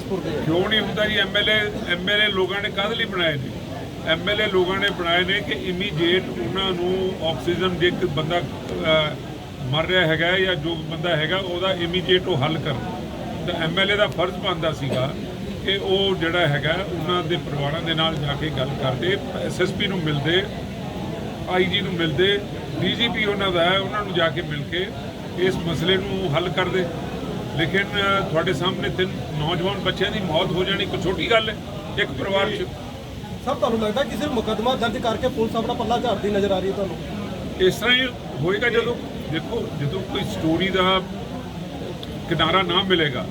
ਕਿਉਂ ਨਹੀਂ ਹੁੰਦਾ ਜੀ? ਐਮਐਲਏ ਐਮਐਲਏ ਲੋਕਾਂ ਨੇ ਕਾਹਦੇ ਲਈ ਬਣਾਏ ਨੇ? ਐਮਐਲਏ ਲੋਕਾਂ ਨੇ ਬਣਾਏ ਨੇ ਕਿ ਇਮੀਡੀਏਟ ਉਹਨਾਂ ਨੂੰ ਆਕਸੀਜਨ ਜੇ ਇੱਕ ਬੰਦਾ ਮਰ ਰਿਹਾ ਹੈਗਾ ਜਾਂ ਜੋ ਬੰਦਾ ਹੈਗਾ, ਉਹਦਾ ਇਮੀਡੀਏਟ ਉਹ ਹੱਲ ਕਰਨ। ਤਾਂ ਐਮਐਲਏ ਦਾ ਫਰਜ਼ ਬਣਦਾ ਸੀਗਾ ਕਿ ਉਹ ਜਿਹੜਾ ਹੈਗਾ, ਉਹਨਾਂ ਦੇ ਪਰਿਵਾਰਾਂ ਦੇ ਨਾਲ ਜਾ ਕੇ ਗੱਲ ਕਰਦੇ ਐਸਐਸਪੀ ਨੂੰ ਮਿਲਦੇ ਆਈਜੀ ਨੂੰ ਮਿਲਦੇ ਡੀਜੀਪੀ ਉਹਨਾਂ ਦਾ ਹੈ, ਉਹਨਾਂ ਨੂੰ ਜਾ ਕੇ ਮਿਲ ਕੇ ਇਸ ਮਸਲੇ ਨੂੰ ਹੱਲ ਕਰਦੇ। ਲੇਕਿਨ ਤੁਹਾਡੇ ਸਾਹਮਣੇ ਤਿੰਨ ਨੌਜਵਾਨ ਬੱਚਿਆਂ ਦੀ ਮੌਤ ਹੋ ਜਾਣੀ ਕੋਈ ਛੋਟੀ ਗੱਲ ਹੈ? ਇੱਕ ਪਰਿਵਾਰ 'ਚ? ਸਰ ਤੁਹਾਨੂੰ ਲੱਗਦਾ ਕਿ ਸਿਰਫ ਮੁਕੱਦਮਾ ਦਰਜ ਕਰਕੇ ਪੁਲਿਸ ਆਪਣਾ ਪੱਲਾ ਝਾੜਦੀ ਨਜ਼ਰ ਆ ਰਹੀ ਹੈ ਤੁਹਾਨੂੰ? ਇਸ ਤਰ੍ਹਾਂ ਹੀ ਹੋਏਗਾ ਜਦੋਂ ਦੇਖੋ ਜਦੋਂ ਕੋਈ ਸਟੋਰੀ ਦਾ ਕਿਨਾਰਾ ਨਾ ਮਿਲੇਗਾ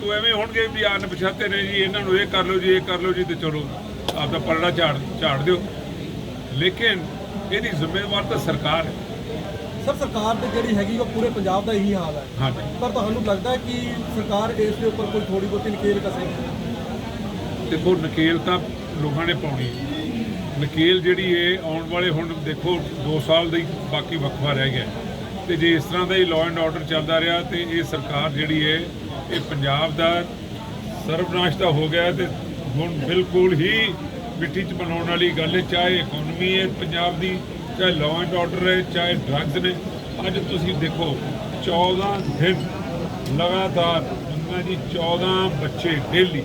ਤਾਂ ਐਵੇਂ ਹੋਣਗੇ ਵੀ ਆਨ ਪਛਾਤੇ ਨੇ ਜੀ ਇਹਨਾਂ ਨੂੰ ਇਹ ਕਰ ਲਓ ਜੀ ਇਹ ਕਰ ਲਓ ਜੀ ਤੇ ਚਲੋ ਆਪਦਾ ਪਲੜਾ ਝਾੜ ਝਾੜ ਦਿਓ। ਲੇਕਿਨ ਇਹਦੀ ਜ਼ਿੰਮੇਵਾਰ ਤਾਂ ਸਰਕਾਰ ਹੈ। ਸਰ ਸਰਕਾਰ ਤੇ ਜਿਹੜੀ ਹੈਗੀ ਉਹ ਪੂਰੇ ਪੰਜਾਬ ਦਾ ਇਹੀ ਹਾਲ ਹੈ। ਪਰ ਤੁਹਾਨੂੰ ਲੱਗਦਾ ਹੈ ਕਿ ਸਰਕਾਰ ਇਸ ਦੇ ਉੱਪਰ ਕੋਈ ਥੋੜੀ ਬਹੁਤੀ ਨਕੇਲ ਕਸੇਗੀ ਦੇਖੋ ਨਕੇਲ ਤਾਂ ਲੋਕਾਂ ਨੇ ਪਾਉਣੀ ਹੈ। ਨਕੇਲ ਜਿਹੜੀ ਹੈ ਆਉਣ ਵਾਲੇ ਹੁਣ ਦੇਖੋ 2 ਸਾਲ ਦਾ ਬਾਕੀ ਵਕਫਾ ਰਹਿ ਗਿਆ। ਤੇ ਜੇ ਇਸ ਤਰ੍ਹਾਂ ਦਾ ਹੀ ਲਾਅ ਐਂਡ ਆਰਡਰ ਚੱਲਦਾ ਰਿਹਾ ਤੇ ਇਹ ਸਰਕਾਰ ਜਿਹੜੀ ਹੈ ਇਹ ਪੰਜਾਬ ਦਾ ਸਰਵਨਾਸ਼ ਤਾਂ ਹੋ ਗਿਆ ਤੇ ਹੁਣ ਬਿਲਕੁਲ ਹੀ ਮਿੱਟੀ 'ਚ ਬਣਾਉਣ ਵਾਲੀ ਗੱਲ ਹੈ ਚਾਹੇ ਇਕਨੋਮੀ ਹੈ ਪੰਜਾਬ ਦੀ ਚਾਹੇ ਲਾਅ ਐਂਡ ਆਰਡਰ ਹੈ ਚਾਹੇ ਡਰੱਗਸ ਨੇ ਅੱਜ ਤੁਸੀਂ ਦੇਖੋ 14 ਦਿਨ ਲਗਾਤਾਰ ਉਹਨਾਂ ਦੀ 14 ਬੱਚੇ ਡੇਲੀ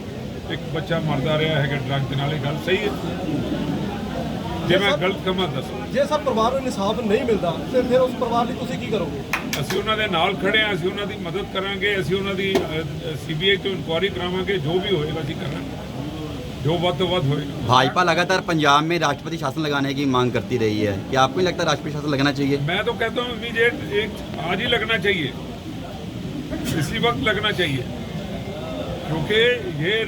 ਇੱਕ ਬੱਚਾ ਮਰਦਾ ਰਿਹਾ ਹੈਗਾ ਡਰੱਗ ਦੇ ਨਾਲ ਇਹ ਗੱਲ ਸਹੀ ਹੈ। ਜੇ ਮੈਂ ਗਲਤ ਕਮਾਂ ਦੱਸੋ। ਜੇ ਸਰ ਪਰਿਵਾਰ ਨੂੰ ਇਨਸਾਫ ਨਹੀਂ ਮਿਲਦਾ ਤੇ ਫਿਰ ਉਸ ਪਰਿਵਾਰ ਲਈ ਤੁਸੀਂ ਕੀ ਕਰੋਗੇ? ਅਸੀਂ ਉਹਨਾਂ ਦੇ ਨਾਲ ਖੜੇ ਹਾਂ ਅਸੀਂ ਉਹਨਾਂ ਦੀ ਮਦਦ ਕਰਾਂਗੇ ਅਸੀਂ ਉਹਨਾਂ ਦੀ ਸੀਬੀਆਈ ਤੋਂ ਇਨਕੁਆਇਰੀ ਕਰਾਵਾਂਗੇ ਜੋ ਵੀ ਹੋਏਗਾ ਅਸੀਂ ਕਰਾਂਗੇ। जो वो तो बात भाजपा लगातार पंजाब में राष्ट्रपति शासन लगाने की मांग करती रही है। क्या आपको लगता है राष्ट्रपति शासन लगना चाहिए? मैं तो कहता हूँ बीजेपी आज ही लगना चाहिए। इसी वक्त लगना चाहिए। क्योंकि ये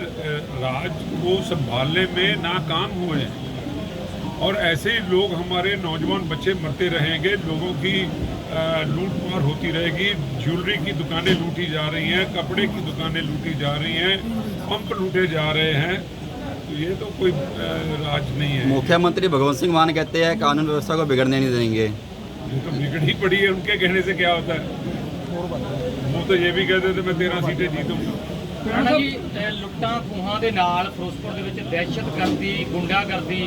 राज को संभालने में नाकाम हुए हैं। और ऐसे ही लोग हमारे नौजवान बच्चे मरते रहेंगे। लोगों की लूटमार होती रहेगी। ज्वेलरी की दुकानें लूटी जा रही हैं कपड़े की दुकानें लूटी जा रही हैं पंप लूटे जा रहे हैं। ये तो कोई अ, राज नहीं है मुख्यमंत्री भगवंत सिंह मान कहते हैं कानून व्यवस्था को बिगड़ने नहीं देंगे ये तो बिगड़ी पड़ी है उनके कहने से क्या होता है वो तो ये भी कहते थे मैं तेरह सीटें जीतूंगा ਰਾਣਾ ਜੀ ਇਹ ਲੁੱਟਾਂ ਖੂਹਾਂ ਦੇ ਨਾਲ ਫਿਰੋਜ਼ਪੁਰ ਦੇ ਵਿੱਚ ਦਹਿਸ਼ਤਗਰਦੀ ਗੁੰਡਾਗਰਦੀ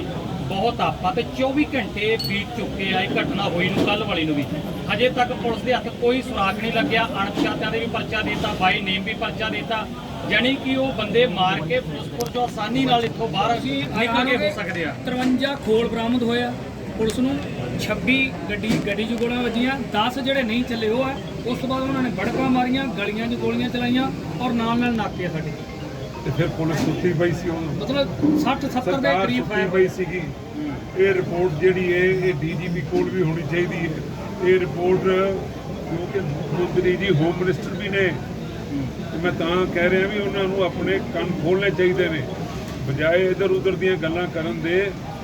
ਬਹੁਤ ਆਪਾ ਤੇ 24 ਘੰਟੇ ਬੀਤ ਚੁੱਕੇ ਆ ਇਹ ਘਟਨਾ ਹੋਈ ਨੂੰ ਕੱਲ ਵਾਲੀ ਨੂੰ ਵੀ ਹਜੇ ਤੱਕ ਪੁਲਿਸ ਦੇ ਹੱਥ ਕੋਈ ਸੁਰਾਖ ਨਹੀਂ ਲੱਗਿਆ ਅਣਪਛਾਤਿਆਂ ਦੇ ਵੀ ਪਰਚਾ ਦਿੱਤਾ ਬਾਈ ਨੇਮ ਵੀ ਪਰਚਾ ਦਿੱਤਾ ਜਾਣੀ ਕਿ ਉਹ ਬੰਦੇ ਮਾਰ ਕੇ ਫਿਰੋਜ਼ਪੁਰ ਤੋਂ ਆਸਾਨੀ ਨਾਲ ਇੱਥੋਂ ਬਾਹਰ ਨਿਕਲ ਕੇ ਹੋ ਸਕਦੇ ਆ। 53 ਖੋਲ ਬਰਾਮਦ ਹੋਇਆ। ਪੁਲਿਸ ਨੂੰ 26 ਗੱਡੀ ਗੱਡੀ 'ਚ ਗੋਲੀਆਂ ਵੱਜੀਆਂ 10 ਜਿਹੜੇ ਨਹੀਂ ਚੱਲੇ ਉਹ ਆ। ਉਸ ਤੋਂ ਬਾਅਦ ਉਹਨਾਂ ਨੇ ਬੜਕਾਂ ਮਾਰੀਆਂ ਗਲੀਆਂ 'ਚ ਗੋਲੀਆਂ ਚਲਾਈਆਂ ਔਰ ਨਾਲ ਨਾਲ ਨਾਕੇ ਸਾਡੇ। ਤੇ ਫਿਰ ਪੁਲਿਸ ਸੁੱਤੀ ਪਈ ਸੀ ਹੁਣ ਮਤਲਬ 60 70 ਦੇ ਕਰੀਬ ਸੁੱਤੀ ਫਾਇਰ ਪਈ ਸੀਗੀ। ਇਹ ਰਿਪੋਰਟ ਜਿਹੜੀ ਹੈ ਇਹ ਡੀਜੀਪੀ ਕੋਲ ਵੀ ਹੋਣੀ ਚਾਹੀਦੀ ਹੈ। ਇਹ ਰਿਪੋਰਟ ਕਿਉਂਕਿ ਮੁੱਖ ਮੰਤਰੀ ਜੀ ਹੋਮ ਮਿਨਿਸਟਰ ਵੀ ਨੇ। ਤੇ ਮੈਂ ਤਾਂ ਕਹਿ ਰਿਹਾ ਵੀ ਉਹਨਾਂ ਨੂੰ ਆਪਣੇ ਕੰਨ ਖੋਲਣੇ ਚਾਹੀਦੇ ਨੇ। ਬਜਾਏ ਇਧਰ ਉਧਰ ਦੀਆਂ ਗੱਲਾਂ ਕਰਨ ਦੇ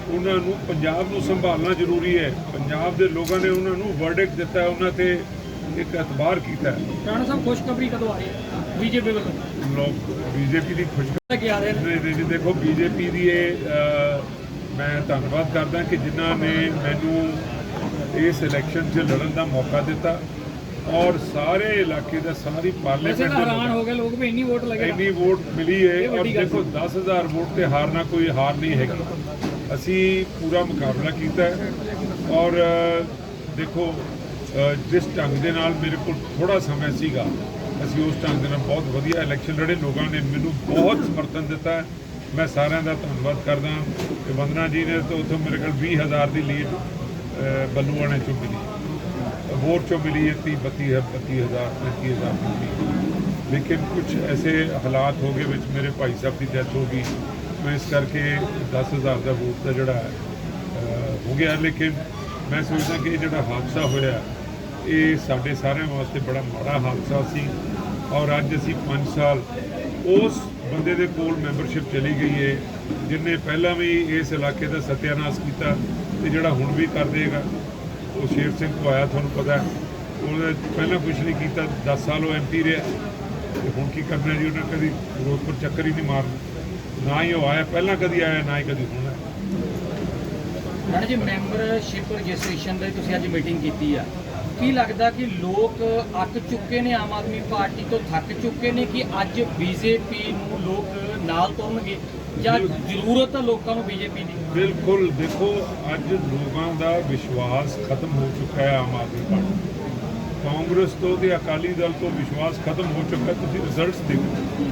ਉਹਨਾਂ ਨੂੰ ਪੰਜਾਬ ਨੂੰ ਸੰਭਾਲਣਾ ਜ਼ਰੂਰੀ ਹੈ। ਪੰਜਾਬ ਦੇ ਲੋਕਾਂ ਨੇ ਉਹਨਾਂ ਨੂੰ ਵਰਡਿਕਟ ਦਿੱਤਾ ਹੈ, ਉਹਨਾਂ ਤੇ ਇੱਕ ਇਤਬਾਰ ਕੀਤਾ ਹੈ। ਰਾਣਾ ਸਾਹਿਬ ਖੁਸ਼ਖਬਰੀ ਕਦੋਂ ਆ ਰਹੀ ਹੈ? ਬੀਜੇਪੀ ਵੱਲੋਂ। ਲੋਕ ਬੀਜੇਪੀ ਦੀ ਖੁਸ਼ ਲੈ ਕੇ ਆ ਰਹੇ ਨੇ। ਨਹੀਂ ਨਹੀਂ ਨਹੀਂ, ਦੇਖੋ ਬੀਜੇਪੀ ਦੀ ਇਹ ਮੈਂ ਧੰਨਵਾਦ ਕਰਦਾ ਕਿ ਜਿਨ੍ਹਾਂ ਨੇ ਮੈਨੂੰ ਇਸ ਇਲੈਕਸ਼ਨ 'ਚ ਲੜਨ ਦਾ ਮੌਕਾ ਦਿੱਤਾ। ਔਰ ਸਾਰੇ ਇਲਾਕੇ ਦਾ ਸਾਰੀ ਵੈਸੇ ਪਾਰਲੀਮੈਂਟ ਦੇ ਹੈਰਾਨ ਹੋ ਗਏ ਲੋਕ ਵੀ ਇੰਨੀ ਵੋਟ ਲੱਗੇ ਇੰਨੀ ਵੋਟ ਮਿਲੀ ਹੈ। ਔਰ ਦੇਖੋ 10000 ਵੋਟ ਤੇ ਹਾਰਨਾ ਕੋਈ ਹਾਰ ਨਹੀਂ ਹੈਗੀ। ਅਸੀਂ ਪੂਰਾ ਮੁਕਾਬਲਾ ਕੀਤਾ ਔਰ ਦੇਖੋ ਜਿਸ ਢੰਗ ਦੇ ਨਾਲ ਮੇਰੇ ਕੋਲ ਥੋੜਾ ਸਮਾਂ ਸੀਗਾ ਅਸੀਂ ਉਸ ਢੰਗ ਦੇ ਨਾਲ ਬਹੁਤ ਵਧੀਆ ਇਲੈਕਸ਼ਨ ਲੜੇ। ਲੋਕਾਂ ਨੇ ਮੈਨੂੰ ਬਹੁਤ ਸਮਰਥਨ ਦਿੱਤਾ। ਮੈਂ ਸਾਰਿਆਂ ਦਾ ਧੰਨਵਾਦ ਕਰਦਾ ਤੇ ਵੰਦਨਾ ਜੀ ਨੇ ਤਾਂ ਉੱਥੋਂ ਮੇਰੇ ਕੋਲ 20000 ਦੀ ਲੀਡ ਬੱਲੂਆਣੇ ਚੋਂ ਮਿਲੀ ਹੋਰ ਚੋਂ ਮਿਲੀ ਹੈ 30 32 32000 35000 ਦੀ ਮਿਲੀ ਲੇਕਿਨ ਕੁਝ ਐਸੇ ਹਾਲਾਤ ਹੋ ਗਏ ਵਿੱਚ ਮੇਰੇ ਭਾਈ ਸਾਹਿਬ ਦੀ ਡੈਥ ਹੋ ਗਈ ਮੈਂ ਇਸ ਕਰਕੇ 10000 ਦਾ ਵੋਟ ਦਾ ਜਿਹੜਾ ਹੈ, ਅਹ, ਹੋ ਗਿਆ ਲੇਕਿਨ ਮੈਂ ਸੋਚਦਾ ਕਿ ਇਹ ਜਿਹੜਾ ਹਾਦਸਾ ਹੋਇਆ ਇਹ ਸਾਡੇ ਸਾਰਿਆਂ ਵਾਸਤੇ ਬੜਾ ਮਾੜਾ ਹਾਦਸਾ ਸੀ ਔਰ ਅੱਜ ਅਸੀਂ 5 ਸਾਲ ਉਸ ਬੰਦੇ ਦੇ ਕੋਲ ਮੈਂਬਰਸ਼ਿਪ ਚਲੀ ਗਈ ਹੈ ਜਿਨੇ ਪਹਿਲਾਂ ਵੀ ਇਸ ਇਲਾਕੇ ਦਾ ਸਤਿਆਨਾਸ਼ ਕੀਤਾ ਤੇ ਜਿਹੜਾ ਹੁਣ ਵੀ ਕਰ ਦੇਗਾ ਉਹ ਸ਼ੇਰ ਸਿੰਘ ਤੋਂ ਆਇਆ, ਤੁਹਾਨੂੰ ਪਤਾ ਉਹਨੇ ਪਹਿਲਾਂ ਕੁਝ ਨਹੀਂ ਕੀਤਾ 10 ਸਾਲ ਉਹ ਐਮਪੀ ਰਿਹਾ। ਤੇ ਹੁਣ ਕੀ ਕਰਨਾ ਜੀ, ਉਹਨੇ ਕਦੀ ਫਿਰੋਜ਼ਪੁਰ ਚੱਕਰ ਹੀ ਨਹੀਂ ਮਾਰਨਾ ਨਾ ਹੀ ਉਹ ਆਇਆ, ਪਹਿਲਾਂ ਕਦੀ ਆਇਆ, ਨਾ ਹੀ ਕਦੀ ਹੁਣ ਆਇਆ। ਜੀ ਮੈਂਬਰਸ਼ਿਪ ਰਜਿਸਟ੍ਰੇਸ਼ਨ ਦੀ ਤੁਸੀਂ ਅੱਜ ਮੀਟਿੰਗ ਕੀਤੀ ਆ। ਕੀ ਲੱਗਦਾ ਕਿ ਲੋਕ ਅੱਕ ਚੁੱਕੇ ਨੇ ਆਮ ਆਦਮੀ ਪਾਰਟੀ ਤੋਂ, ਥੱਕ ਚੁੱਕੇ ਨੇ ਕਿ ਅੱਜ ਬੀਜੇਪੀ ਨੂੰ ਲੋਕ ਨਾਲ ਤੁਰਨਗੇ? ਜਾਂ ਜ਼ਰੂਰਤ ਹੈ ਲੋਕਾਂ ਨੂੰ ਬੀਜੇਪੀ ਦੀ। ਬਿਲਕੁਲ, ਦੇਖੋ, ਅੱਜ ਲੋਕਾਂ ਦਾ ਵਿਸ਼ਵਾਸ ਖਤਮ ਹੋ ਚੁੱਕਾ ਹੈ ਆਮ ਆਦਮੀ ਪਾਰਟੀ ਕਾਂਗਰਸ ਤੋਂ ਤੇ ਅਕਾਲੀ ਦਲ ਤੋਂ ਵਿਸ਼ਵਾਸ ਖਤਮ ਹੋ ਚੁੱਕਾ ਤੁਸੀਂ ਰਿਜ਼ਲਟਸ ਦੇਖੋ।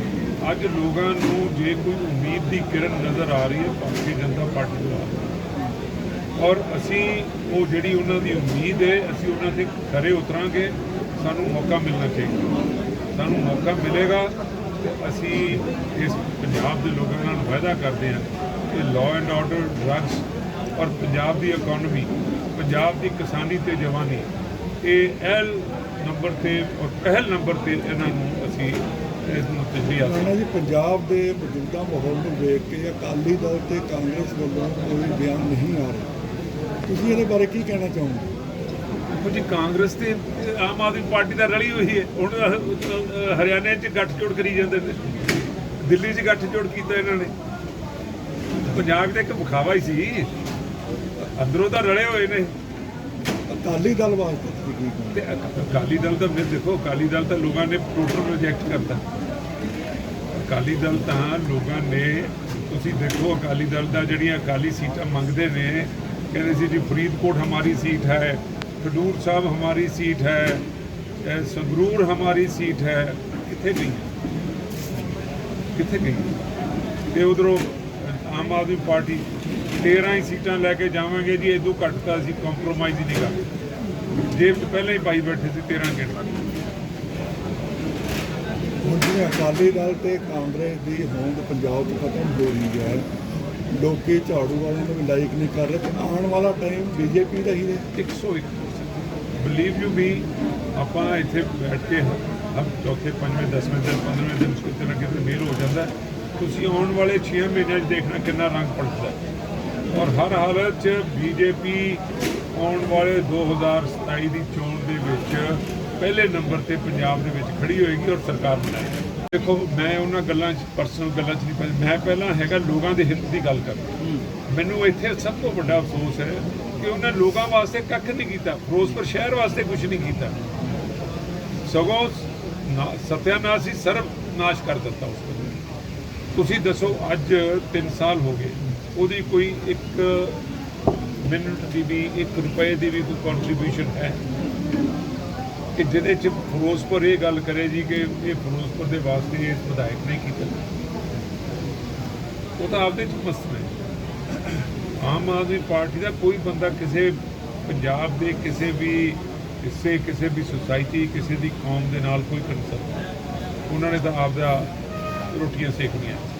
ਅੱਜ ਲੋਕਾਂ ਨੂੰ ਜੇ ਕੋਈ ਉਮੀਦ ਦੀ ਕਿਰਨ ਨਜ਼ਰ ਆ ਰਹੀ ਹੈ, ਭਾਰਤੀ ਜਨਤਾ ਪਾਰਟੀ ਤੋਂ ਆ ਰਹੀ ਔਰ ਅਸੀਂ, ਉਹ ਜਿਹੜੀ ਉਹਨਾਂ ਦੀ ਉਮੀਦ ਹੈ, ਅਸੀਂ ਉਹਨਾਂ ਤੇ ਖਰੇ ਉਤਰਾਂਗੇ। ਸਾਨੂੰ ਮੌਕਾ ਮਿਲਣਾ ਚਾਹੀਦਾ। ਸਾਨੂੰ ਮੌਕਾ ਮਿਲੇਗਾ। ਅਸੀਂ ਇਸ ਪੰਜਾਬ ਦੇ ਲੋਕਾਂ ਨਾਲ ਵਾਅਦਾ ਕਰਦੇ ਹਾਂ ਕਿ ਲਾਅ ਐਂਡ ਆਰਡਰ ਡਰੱਗਸ ਔਰ ਪੰਜਾਬ ਦੀ ਇਕਨੋਮੀ ਪੰਜਾਬ ਦੀ ਕਿਸਾਨੀ ਤੇ ਜਵਾਨੀ, ਇਹ ਐਲ ਨੰਬਰ ਤੇ ਔਰ ਪਹਿਲ ਨੰਬਰ ਤੇ ਇਹਨਾਂ ਨੂੰ ਅਸੀਂ ਇਸ ਨੂੰ ਤਜਵੀਜ਼ ਰਾਣਾ ਜੀ, ਪੰਜਾਬ ਦੇ ਮੌਜੂਦਾ ਮਾਹੌਲ ਨੂੰ ਵੇਖ ਕੇ ਅਕਾਲੀ ਦਲ ਤੇ ਕਾਂਗਰਸ ਵੱਲੋਂ ਕੋਈ ਬਿਆਨ ਨਹੀਂ ਆ ਰਿਹਾ। ਤੁਸੀਂ ਇਹਦੇ ਬਾਰੇ ਕੀ ਕਹਿਣਾ ਚਾਹੋਗੇ? ਜੀ ਕਾਂਗਰਸ ਤੇ ਆਮ ਆਦਮੀ ਪਾਰਟੀ ਦਾ ਰਲੀ ਹੋਈ ਹੈ। ਹੁਣ ਹਰਿਆਣੇ 'ਚ ਗੱਠਜੋੜ ਕਰੀ ਜਾਂਦੇ ਨੇ। ਦਿੱਲੀ 'ਚ ਗੱਠਜੋੜ ਕੀਤਾ ਇਹਨਾਂ ਨੇ। ਪੰਜਾਬ ਦਾ ਇੱਕ ਵਿਖਾਵਾ ਹੀ ਸੀ। ਅੰਦਰੋਂ ਤਾਂ ਰਲੇ ਹੋਏ ਨੇ। ਅਕਾਲੀ ਦਲ ਵਾਸਤੇ ਤੇ ਅਕ- ਅਕਾਲੀ ਦਲ ਤਾਂ ਫਿਰ ਦੇਖੋ ਅਕਾਲੀ ਦਲ ਤਾਂ ਲੋਕਾਂ ਨੇ ਟੋਟਲ ਰਿਜੈਕਟ ਕਰਤਾ। ਅਕਾਲੀ ਦਲ ਤਾਂ ਲੋਕਾਂ ਨੇ ਤੁਸੀਂ ਦੇਖੋ ਅਕਾਲੀ ਦਲ ਦਾ ਜਿਹੜੀਆਂ ਅਕਾਲੀ ਸੀਟਾਂ ਮੰਗਦੇ ਨੇ ਕਹਿੰਦੇ ਸੀ ਜੀ ਫਰੀਦਕੋਟ ਹਮਾਰੀ ਸੀਟ ਹੈ। ਖਡੂਰ ਸਾਹਿਬ ਹਮਾਰੀ ਸੀਟ ਹੈ ਇਹ ਸੰਗਰੂਰ ਹਮਾਰੀ ਸੀਟ ਹੈ ਕਿੱਥੇ ਗਈ? ਕਿੱਥੇ ਗਈ? ਤੇ ਉਧਰੋਂ ਆਮ ਆਦਮੀ ਪਾਰਟੀ 13 ਹੀ ਸੀਟਾਂ ਲੈ ਕੇ ਜਾਵਾਂਗੇ ਜੀ ਇਦੋਂ ਘੱਟ ਤਾਂ ਅਸੀਂ ਕੰਪਰੋਮਾਈਜ਼ ਹੀ ਨਹੀਂ ਕਰਦੇ ਜੇਬ 'ਚ ਪਹਿਲਾਂ ਹੀ ਪਾਈ ਬੈਠੇ ਸੀ 13 ਗਿਣ ਹੁਣ ਜਿਵੇਂ ਅਕਾਲੀ ਦਲ ਤੇ ਕਾਂਗਰਸ ਦੀ ਹੋਂਦ ਪੰਜਾਬ 'ਚ ਖਤਮ ਹੋ ਰਹੀ ਹੈ ਲੋਕੀ ਝਾੜੂ ਵਾਲਿਆਂ ਨੂੰ ਵੀ ਲਾਈਕ ਨਹੀਂ ਕਰ ਰਹੇ ਤੇ ਆਉਣ ਵਾਲਾ ਟਾਈਮ ਬੀਜੇਪੀ ਦਾ ਹੀ ਹੈ। 101 ਬਲੀਵ ਯੂ ਵੀ ਆਪਾਂ ਇੱਥੇ ਬੈਠ ਕੇ ਹਮ ਚੌਥੇ ਪੰਜਵੇਂ ਦਸਵੇਂ ਦਿਨ 15ਵੇਂ ਦਿਨ ਕਿਤੇ ਨਾ ਕਿਤੇ ਮੇਲ ਹੋ ਜਾਂਦਾ। ਤੁਸੀਂ ਆਉਣ ਵਾਲੇ 6 ਮਹੀਨਿਆਂ 'ਚ ਦੇਖਣਾ ਕਿੰਨਾ ਰੰਗ ਪਲਟਦਾ ਹੈ। ਔਰ ਹਰ ਹਾਲਤ 'ਚ ਬੀਜੇਪੀ ਆਉਣ ਵਾਲੇ 2027 ਦੀ ਚੋਣ ਦੇ ਵਿੱਚ ਪਹਿਲੇ ਨੰਬਰ ਤੇ ਪੰਜਾਬ ਦੇ ਵਿੱਚ ਖੜੀ ਹੋਏਗੀ ਔਰ ਸਰਕਾਰ ਬਣਾਏਗੀ ਦੇਖੋ ਮੈਂ ਉਹਨਾਂ ਗੱਲਾਂ 'ਚ ਪਰਸਨਲ ਗੱਲਾਂ 'ਚ ਨਹੀਂ ਮੈਂ ਪਹਿਲਾਂ ਹੈਗਾ ਲੋਕਾਂ ਦੇ ਹਿੱਤ ਦੀ ਗੱਲ ਕਰਦਾ ਮੈਨੂੰ ਇੱਥੇ ਸਭ ਤੋਂ ਵੱਡਾ ਅਫਸੋਸ ਹੈ ਕਿ ਉਹਨਾਂ ਲੋਕਾਂ ਵਾਸਤੇ ਕੱਖ ਨਹੀਂ ਕੀਤਾ। ਫਿਰੋਜ਼ਪੁਰ ਸ਼ਹਿਰ ਵਾਸਤੇ ਕੁਝ ਨਹੀਂ ਕੀਤਾ। ਸਗੋਂ ਸਤਿਆਨਾਸ਼ ਹੀ ਸਰਬ ਨਾਸ਼ ਕਰ ਦਿੱਤਾ ਉਸ ਬੰਦੇ ਤੁਸੀਂ ਦੱਸੋ, ਅੱਜ 3 ਸਾਲ ਹੋ ਗਏ। ਉਹਦੀ ਕੋਈ ਇੱਕ ਮਿੰਟ ਦੀ ਵੀ 1 ਰੁਪਏ ਦੀ ਵੀ ਕੋਈ ਕੰਟਰੀਬਿਊਸ਼ਨ ਹੈ? ਕਿ ਜਿਹਦੇ ਚ ਫਿਰੋਜ਼ਪੁਰ ਇਹ ਗੱਲ ਕਰੇ ਜੀ ਕਿ ਇਹ ਫਿਰੋਜ਼ਪੁਰ ਦੇ ਵਾਸਤੇ ਇਸ ਵਿਧਾਇਕ ਨੇ ਕੀਤਾ। ਉਹ ਤਾਂ ਆਪਦੇ ਚ ਮਸਤ ਨੇ। ਆਮ ਆਦਮੀ ਪਾਰਟੀ ਦਾ ਕੋਈ ਬੰਦਾ ਕਿਸੇ ਪੰਜਾਬ ਦੇ, ਕਿਸੇ ਵੀ ਹਿੱਸੇ, ਕਿਸੇ ਵੀ ਸੁਸਾਇਟੀ ਕਿਸੇ ਦੀ ਕੌਮ ਦੇ ਨਾਲ ਕੋਈ ਕੰਸਰਨ ਉਹਨਾਂ ਨੇ ਤਾਂ ਆਪਦਾ ਰੋਟੀਆਂ ਸੇਕਣੀਆਂ।